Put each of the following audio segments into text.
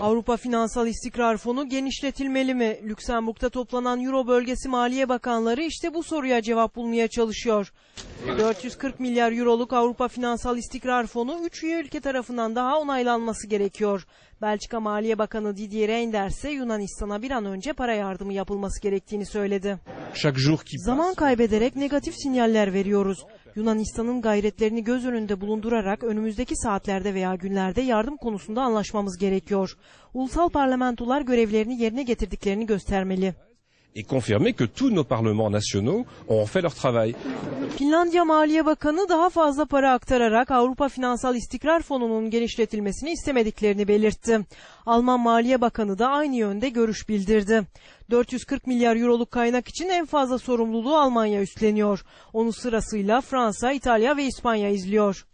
Avrupa Finansal İstikrar Fonu genişletilmeli mi? Lüksemburg'da toplanan Euro bölgesi Maliye Bakanları işte bu soruya cevap bulmaya çalışıyor. 440 milyar euroluk Avrupa Finansal İstikrar Fonu 3 üye ülke tarafından daha onaylanması gerekiyor. Belçika Maliye Bakanı Didier Reynders ise Yunanistan'a bir an önce para yardımı yapılması gerektiğini söyledi. Zaman kaybederek negatif sinyaller veriyoruz. Yunanistan'ın gayretlerini göz önünde bulundurarak önümüzdeki saatlerde veya günlerde yardım konusunda anlaşmamız gerekiyor. Ulusal parlamentolar görevlerini yerine getirdiklerini göstermeli. Et confirmer que tous nos parlements nationaux ont fait leur travail. Finlandiya Maliye Bakanı daha fazla para aktararak Avrupa Finansal İstikrar Fonu'nun genişletilmesini istemediklerini belirtti. Alman Maliye Bakanı da aynı yönde görüş bildirdi. 440 milyar euroluk kaynak için en fazla sorumluluğu Almanya üstleniyor. Onu sırasıyla Fransa, İtalya ve İspanya izliyor.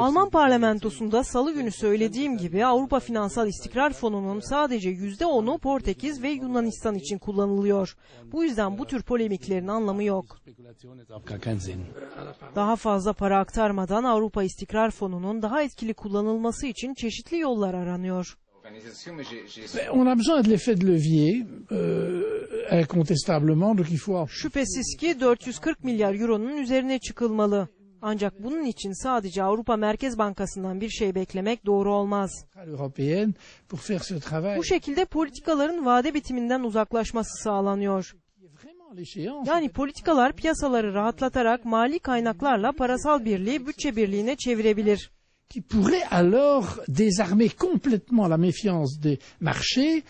Alman parlamentosunda salı günü söylediğim gibi Avrupa Finansal İstikrar Fonu'nun sadece %10'u Portekiz ve Yunanistan için kullanılıyor. Bu yüzden bu tür polemiklerin anlamı yok. Daha fazla para aktarmadan Avrupa İstikrar Fonu'nun daha etkili kullanılması için çeşitli yollar aranıyor. Ben, On a besoin de l'effet de levier, euh, incontestablement, donc il faut avoir Şüphesiz ki 440 milyar euronun üzerine çıkılmalı. Ancak bunun için sadece Avrupa Merkez Bankası'ndan bir şey beklemek doğru olmaz. Bu şekilde politikaların vade bitiminden uzaklaşması sağlanıyor. Yani politikalar piyasaları rahatlatarak mali kaynaklarla parasal birliği bütçe birliğine çevirebilir. qui pourrait alors désarmer complètement la méfiance des marchés